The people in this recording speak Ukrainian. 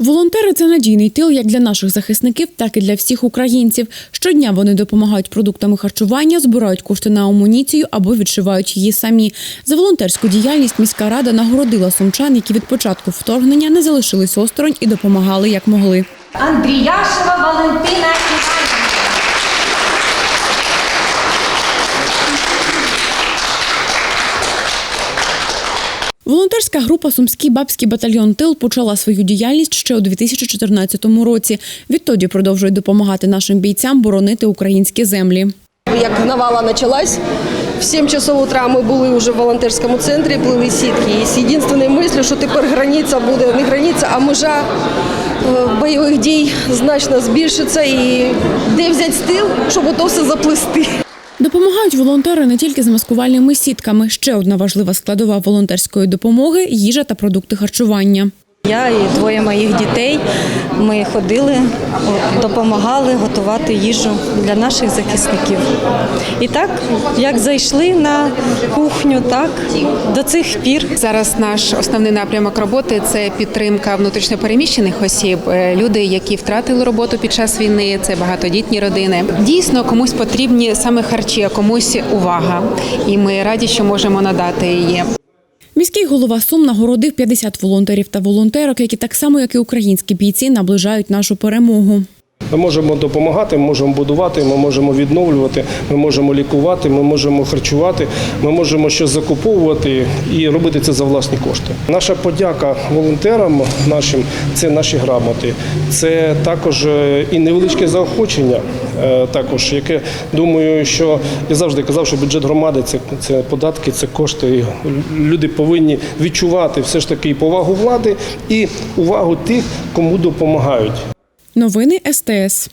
Волонтери це надійний тил як для наших захисників, так і для всіх українців. Щодня вони допомагають продуктами харчування, збирають кошти на амуніцію або відшивають її самі. За волонтерську діяльність міська рада нагородила сумчан, які від початку вторгнення не залишились осторонь і допомагали як могли. Андріяшева Валентина Волонтерська група Сумський бабський батальйон Тил почала свою діяльність ще у 2014 році. Відтоді продовжує допомагати нашим бійцям боронити українські землі. Як навала почалась, в 7 часов утра ми були вже в волонтерському центрі, плили сітки. І з єдинственною мислю, що тепер границя буде не границя, а межа е, бойових дій значно збільшиться. І де взяти стил, щоб ото все заплести. Допомагають волонтери не тільки з маскувальними сітками. Ще одна важлива складова волонтерської допомоги їжа та продукти харчування. Я і двоє моїх дітей. Ми ходили, допомагали готувати їжу для наших захисників. І так, як зайшли на кухню, так до цих пір. Зараз наш основний напрямок роботи це підтримка внутрішньопереміщених осіб, е, люди, які втратили роботу під час війни, це багатодітні родини. Дійсно, комусь потрібні саме харчі, а комусь увага. І ми раді, що можемо надати її. Міський голова Сум нагородив 50 волонтерів та волонтерок, які так само, як і українські бійці, наближають нашу перемогу. Ми можемо допомагати, ми можемо будувати, ми можемо відновлювати, ми можемо лікувати, ми можемо харчувати, ми можемо щось закуповувати і робити це за власні кошти. Наша подяка волонтерам нашим це наші грамоти, це також е, і невеличке заохочення. е, Також яке думаю, що я завжди казав, що бюджет громади це, це податки, це кошти. І Люди повинні відчувати все ж таки повагу влади і увагу тих, кому допомагають. Новини СТС.